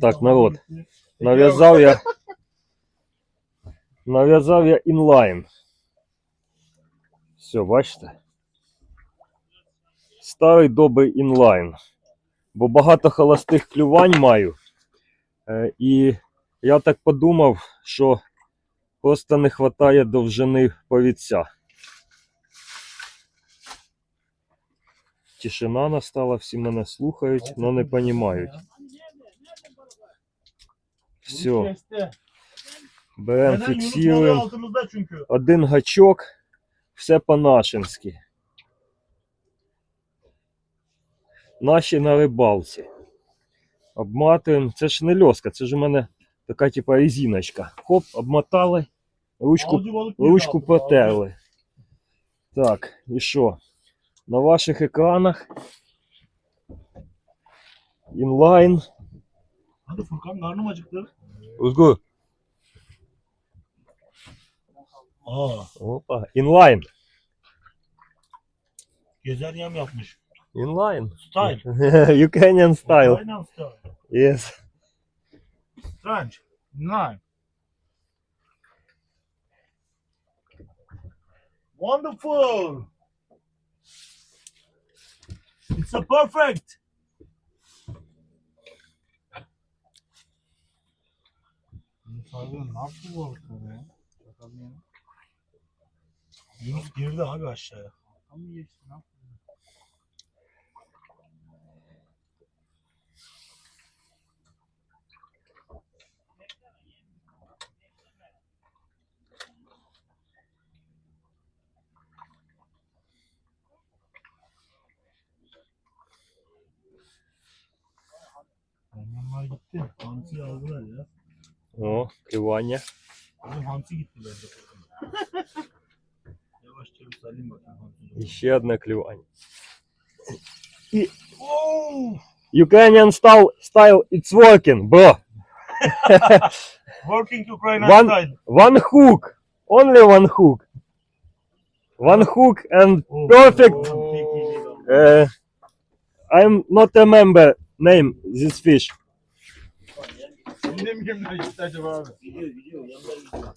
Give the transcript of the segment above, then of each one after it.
Так, народ. Нав'язав я. Нав'язав я інлайн. Все, бачите? Старий добрий інлайн. Бо багато холостих клювань маю. Е, і я так подумав, що просто не вистачає довжини повідця. Тишина настала, всі мене слухають, але не розуміють. Все, беремо, фіксуємо. Один гачок, все по-нашенськи. Наші на рибалці. Обматуємо. Це ж не льоска, це ж у мене така типа резиночка. Хоп, обмотали, ручку, ручку протерли. Так, і що? На ваших екранах інлайн. Hadi Furkan karnım acıktı. Узгу. Aa, Опа, інлайн. gezer yem yapmış. Інлайн. Style. Ukrainian style. Aynen style. Yes. Strange. Nine. Wonderful. It's a perfect. Abi ne yaptı bu balıklar ya? Bakalım ya. Yunus girdi abi aşağıya. Tam geçti ne yaptı? Annemler gitti. Hamsi aldılar ya. О, клювання. І ще одне клювання. Oh! Ukrainian style, style it's working, bro. Working Ukrainian One- style. One hook. Only one hook. One hook and Oh, perfect. oh. Uh, I'm not a member name this fish. Şimdi mi kimler gitti acaba abi? Gidiyor gidiyor yanlar gidiyor.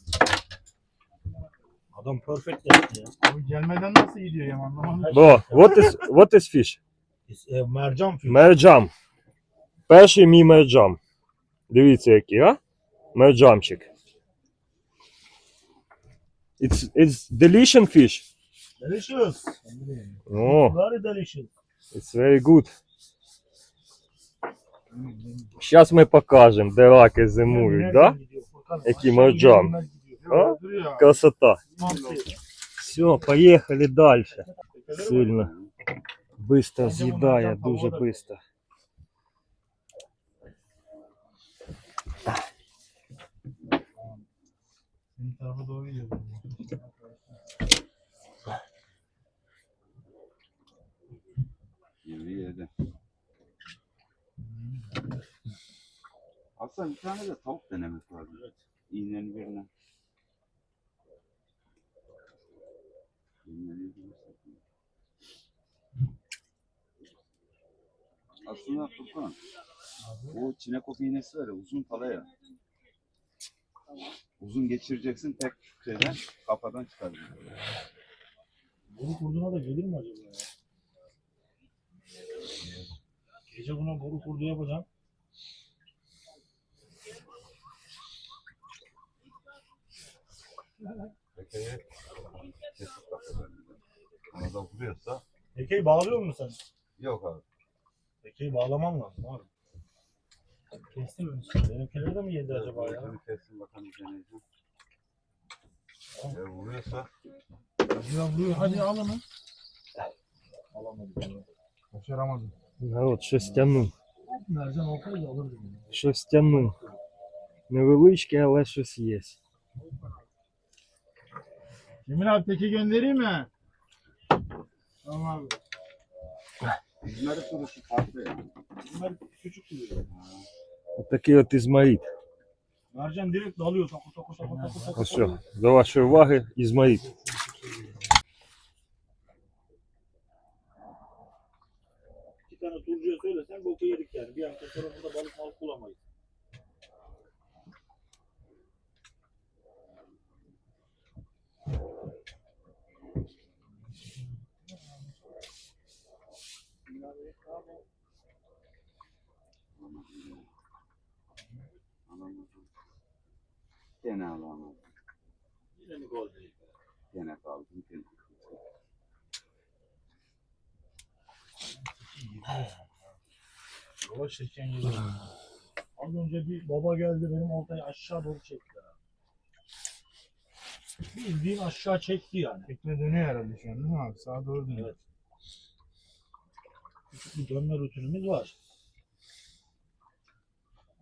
Adam perfect yaptı ya. Abi gelmeden nasıl gidiyor ya anlamadım. Bro, what is what is fish? E, mercan film. Мерджам. Перший мій мерджам. Дивіться який, а? Мерджамчик. It's, it's delicious fish. Delicious. Oh, Very delicious. it's very good. Зараз ми покажемо, де раки зимують, да? Який мерджан. А? Dur ya. Красота. Hamsi. Все, поїхали далі. Сильно. Быстро з'їдає, дуже быстро. Senin tarafa Aslında bir tane de tavuk denemek lazım. Evet. İğnenin birine. İğnenin birine. Aslında Furkan, bu çinekop iğnesi var ya uzun pala ya. Uzun geçireceksin tek şeyden kafadan çıkaracaksın. Boru kurduna da gelir mi acaba ya? Gece buna boru kurdu yapacağım. Tekeye kesip kafadan. Ona da vuruyorsa Tekeyi bağlıyor musun sen? yok abi. Tekeyi bağlaman lazım abi. Kestim mi? Benimkileri de mi yedi acaba ya? Kessin bakalım deneyeceğim. Eğer vuruyorsa Ya vuruyor. Hadi al onu. Alamadım. Başaramadım. Народ, щось тягнув. Невеличке, але щось є. Emin abi teki göndereyim mi? Tamam abi. İzmir'de duruşu farklı ya. Bunlar küçük duruyor. Отакий от ізмаїт. Mercan direkt dalıyor. Taku taku taku taku taku. Ось що, до вашої уваги, ізмаїт. bir tane turcuya söylesen boku yedik yani. Bir hafta sonra burada balık balık bulamayız. Gene alamadım. Yine mi gol değil? Gene kaldım. Gene. Yola çeken yeri. Az önce bir baba geldi benim oltayı aşağı doğru çekti. Bildiğin aşağı çekti yani. Tekne dönüyor herhalde şu an değil mi abi? Sağa doğru dönüyor. Evet. Küçük bir dönme rutinimiz var.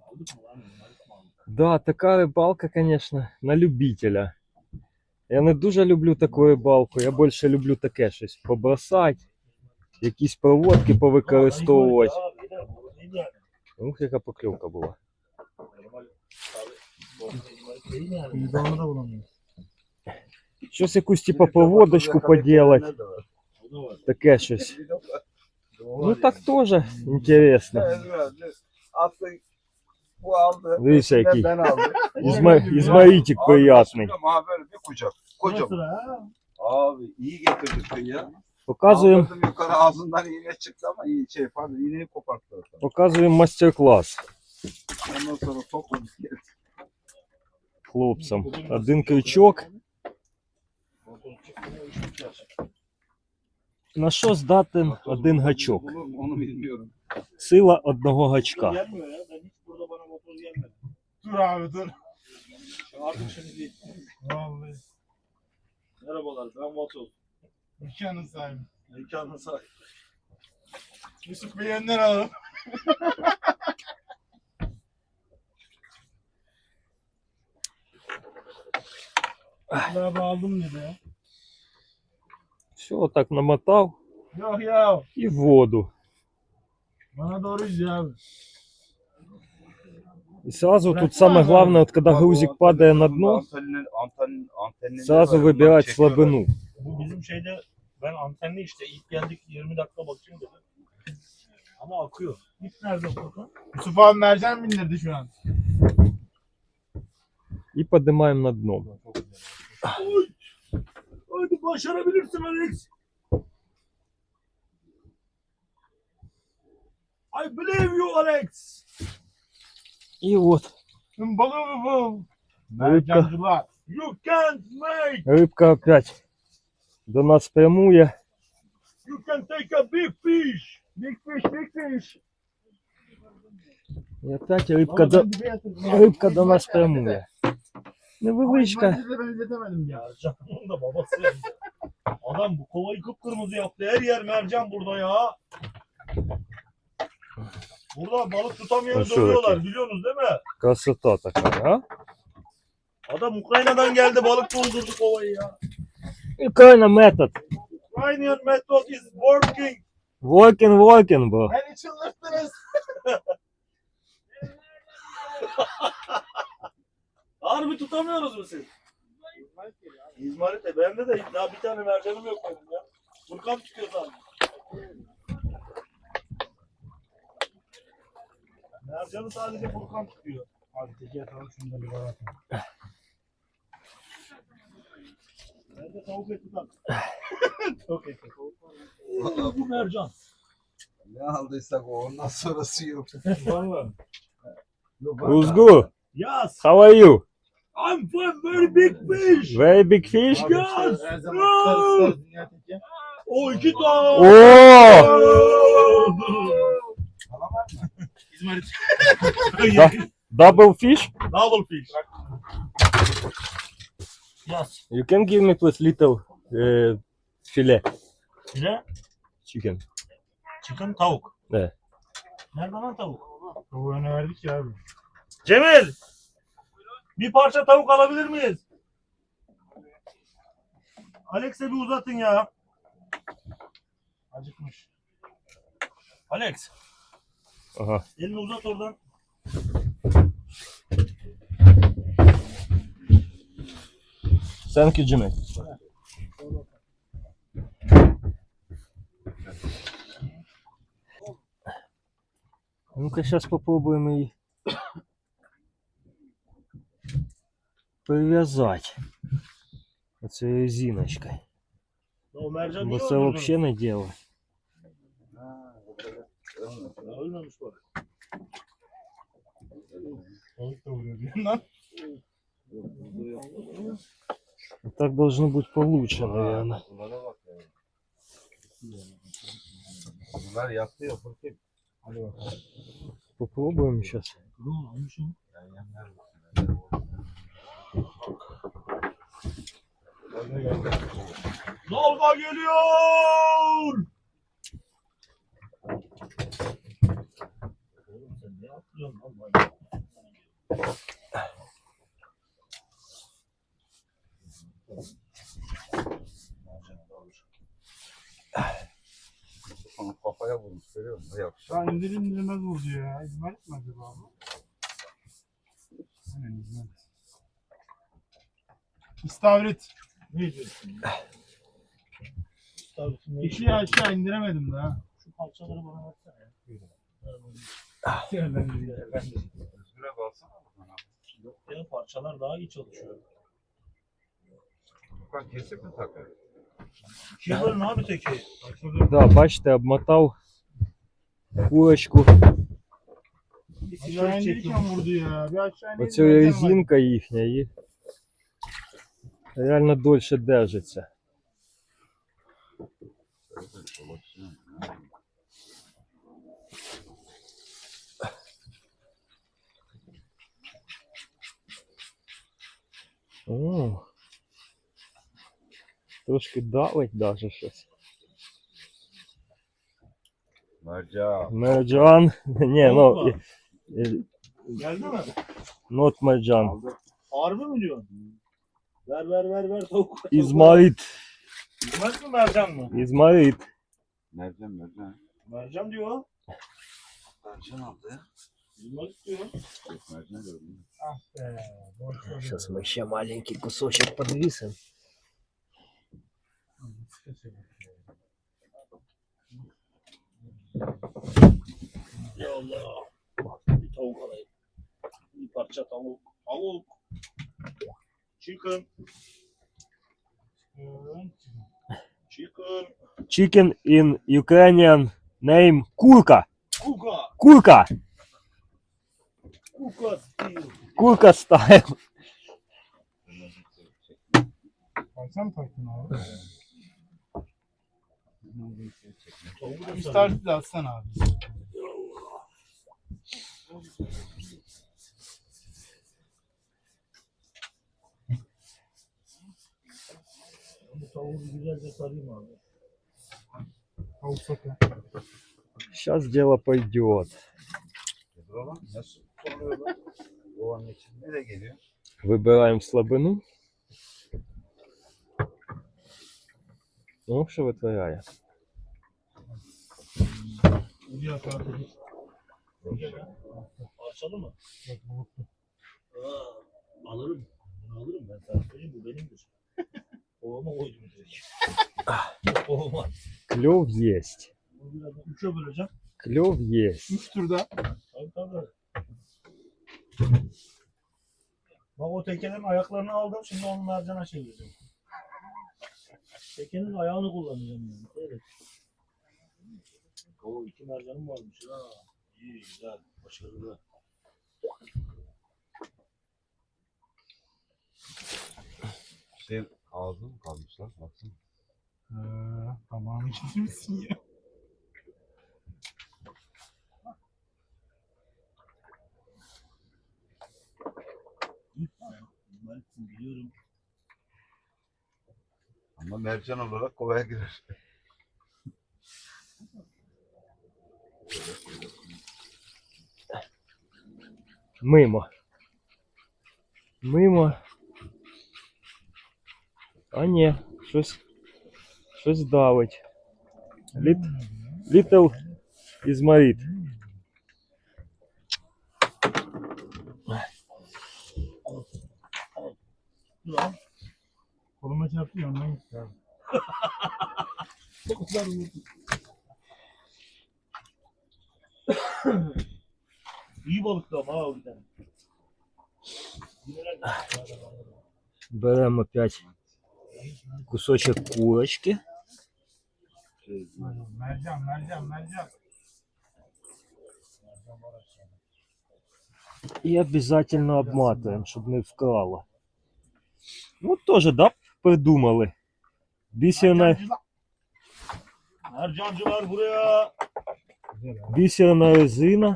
Aldık mı lan? Aldık mı aldık? Да, така рибалка, конечно, на любителя. Я не дуже люблю таку рибалку, я більше люблю таке щось побросати, якісь проводки повикористовувати. Ya, iyi de bu değil yani. Ух, яка покльовка була. Normal abi. Normal değil yani. İyi de onu da bulamıyoruz. Щось якусь типу поводочку поділати, O da var. таке щось. Ну так теж інтересно. Attı. Bu aldı. Дивіться, який. Ben aldım. Ізма- Ізмаїтик приятний. Ama böyle bir kucak. Kocaman. Nasıl ha? Abi iyi getirdik ya. Показуємо, Kaldırdım yukarı ağzından iğne çıktı ama iyi şey pardon iğneyi koparttı. ortadan. показуємо майстер-клас Ondan sonra topladık geldi. хлопцям. Один крючок. На що здатен один гачок? Bulur mu onu bilmiyorum. Сила одного гачка. Gelmiyor ya. Ben hiç burada bana motor gelmedi. Dur abi dur. Artık şimdi Vallahi. merhabalar ben motor. Dükkanın sahibi. Mekanı sahip. Yusuf Bey'i önden alalım. Abi aldım dedi ya. Все, так намотав Yok ya. і в воду. Bana doğru yüzüyor abi. И сразу тут самое главное, вот когда грузик падает на дно, сразу выбирать слабину. Bu bizim şeyde ben antenli işte ilk geldik 20 dakika bakayım dedim. Ama akıyor. İp nerede Furkan? Yusuf abi mercan bindirdi şu an. И поднимаем на дно. Oy! Hadi başarabilirsin Alex. I believe you Alex. И вот, Balığı bu. Mercancılar. You can't make. рыбка опять до нас прямує. You can take a big fish. Big fish, big fish. І опять рибка до, рибка до нас прямує. Невеличка. Ben de ben izletemedim ya. Mercan'ın da babası ya. Adam bu kovayı kıpkırmızı yaptı. Her yer mercan burada ya. Burada balık tutamayanı Nasıl dövüyorlar bakayım? biliyorsunuz değil mi? Красота така, а? Adam Ukrayna'dan geldi balık doldurdu kovayı ya. Ukrainian method. Ukrainian method is working. Working, working bu. Beni çıldırttınız. Harbi tutamıyoruz mu siz? İzmarit de bende de daha bir tane mercanım yok benim ya. Furkan tutuyor sandım. Mercanı sadece Furkan tutuyor. Abi teki atalım şunu da bir bana atalım. Ben de tavuk eti tutar. Çok iyi. Bu mercan. Ne aldıysak o ondan sonrası yok. Vallahi. Uzgu, Yes, how are you? I'm from very big fish. Very big fish? Yes. Teki. O iki tane. Oo! İzmarit. Double fish? Double fish. Yes. You can give me please little uh, file Bile chicken. tavuk. Evet. Nerede lan tavuk? Tavuğunu verdik ya abi. Cemil! Bir parça tavuk alabilir miyiz? Alex'e bir uzatın ya. Acıkmış. Alex, Aha. elini uzat oradan. Thank you, Jimmy. Ну-ка, сейчас попробуем и привязать оцей резиночкой. Mercan Бо це вообще не дело. Ya, Ölmemiş bak. так должно быть получше, наверное. Попробуем сейчас. Dalga? Onu kafaya vurmuş görüyor musun? Yapışır. Ya indir indirmez vurdu ya. İzmarit mi acaba bu? Aynen izmarit. İstavrit. Ne diyorsun? İki aşağı indiremedim daha. şu parçaları bana versene ya. De. Özgür'e baksana bana. Yok ya parçalar daha iyi çalışıyor. Furkan kesip mi takıyor? Чіголь набитий. Да, бачите, обмотав курочку. Оця резинка їхня і реально дольше держиться. Трошки давить даже щось. Мерджан. Не, ну, Geldi mi? not мерджан. Aldı. Harbi mi diyorsun? Ver ver ver ver tavuk. İzmarit. İzmarit mi mercan mı? İzmarit. Mercan mercan. Mercan diyor. Mercan aldı ya. İzmarit diyor. Yok mercan gördüm. Ah be. boş ver. Сейчас мы еще маленький кусочек подвисим. Chicken. Chicken. Chicken in Ukrainian name Kulka. Kuka. Kulka. Kuka style. Kulka style. Bir tarif de atsana abi. Bu tavuğu güzelce sarayım abi. Tavuk soka. Сейчас дело пойдет. Выбираем слабину. Ну, что вытворяет? Bir hata değil. Parçalı mı? Yok, bulutlu. Aa, alırım. Bunu alırım ben sana söyleyeyim bu benimdir. Kovama koydum direkt. Kovama. Кльов есть. Bunu biraz da üçe böleceğim. Кльов есть. Üç turda. Tabii tabii. Bak o tekelerin ayaklarını aldım. Şimdi onu mercana çevireceğim. Tekenin ayağını kullanacağım yani. Evet. O iki mercanım varmış. Ha. İyi güzel. Başarılı. Senin ağzın mı kalmış lan? Baksana. Ee, tamam misin ya? Ben biliyorum. Ama mercan olarak kovaya girer. Мимо. Мимо. А ні, щось, щось давить. Літ, Little Ізмарит. İyi balıktı ama ha tane. Беремо опять кусочок курочки. Mercan, mercan, mercan. И обязательно обматываем, чтобы не вкало. Вот тоже, да, придумали. Бісерна, Ercancılar. Ercancılar buraya. бісерна резина.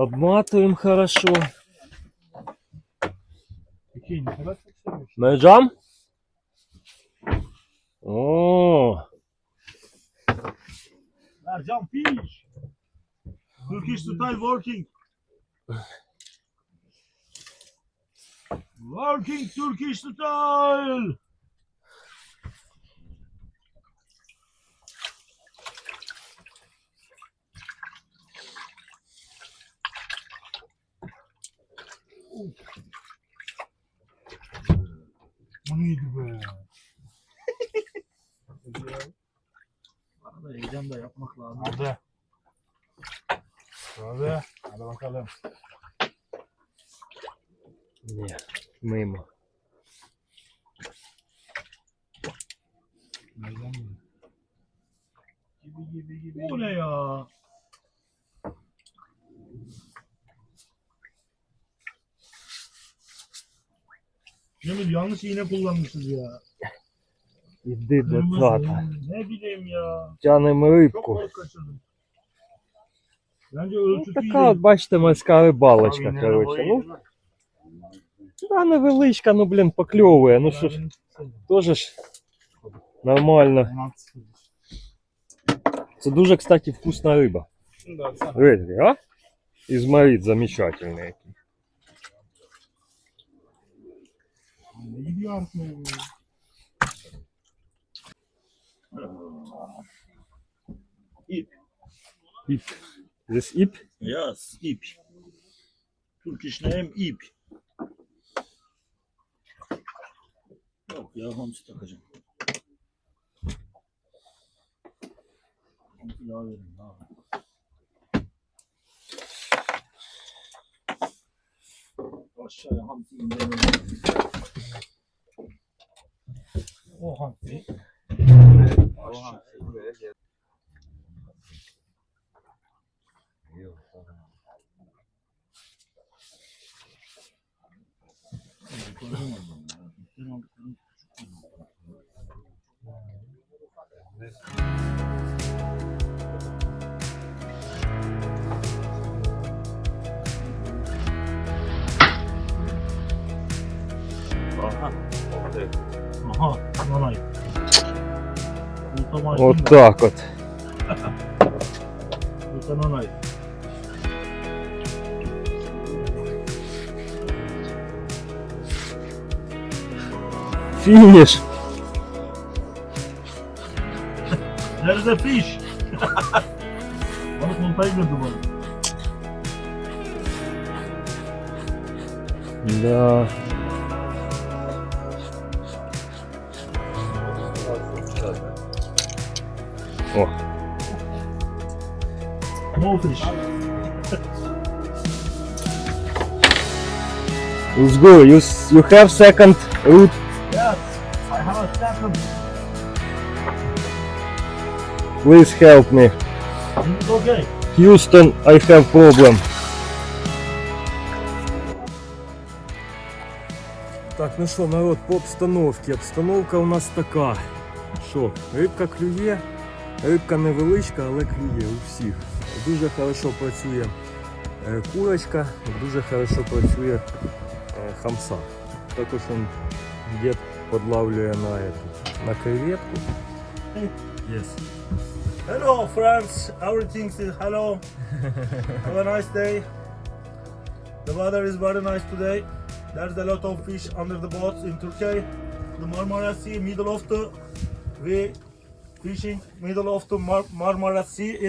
Обматуємо хорошо. Ножам? О. Ercan Fish. Turkish style working. Working Turkish style. Of. Bu neydi be? Arada heyecan da yapmak lazım. Hadi. Hadi. Hadi bakalım. Ne? Mıyım o? Yanlış iğne kullanmışız ya. Іди до Kırmızı, тата. Ne bileyim ya. Тянемо Çok рибку. Bence Ну, ölçüsü така, от, бачите, морська рибалочка, коротше. Ну, та невеличка, ну, блін, покльовує. Ну, що ж, теж ж нормально. Це дуже, кстати, вкусна риба. Видите, а? Ізмарит замечательний. який. yardım. İp. İp. This ip? Yes, ip. Turkish name ip. Yok ya hamsi takacağım. Hamsi daha verin ne yapayım. Aşağıya hamsi indirelim. O hamsi. Aşağı. Aha. домашній. От так от. Виконанай. Фініш. There's a fish. Ось він пейде думаю. Да. О, fish. it's good. You, you have second route. Yes, I have a second. Please help me. Okay. Houston, I have problem. Так, ну що, народ, по обстановці. Обстановка у нас така. Що, рибка клює, рибка невеличка, але клює у всіх. Дуже хорошо працює е, курочка, дуже хорошо працює е, хамса. Також він дід подлавлює на, ету, на креветку. Yes. Hello, friends. Everything is hello. have a nice day. The weather is very nice today. There's a lot of fish under the boats in Turkey. The Marmara Sea, middle of the we fishing middle of the Mar- Marmara Sea in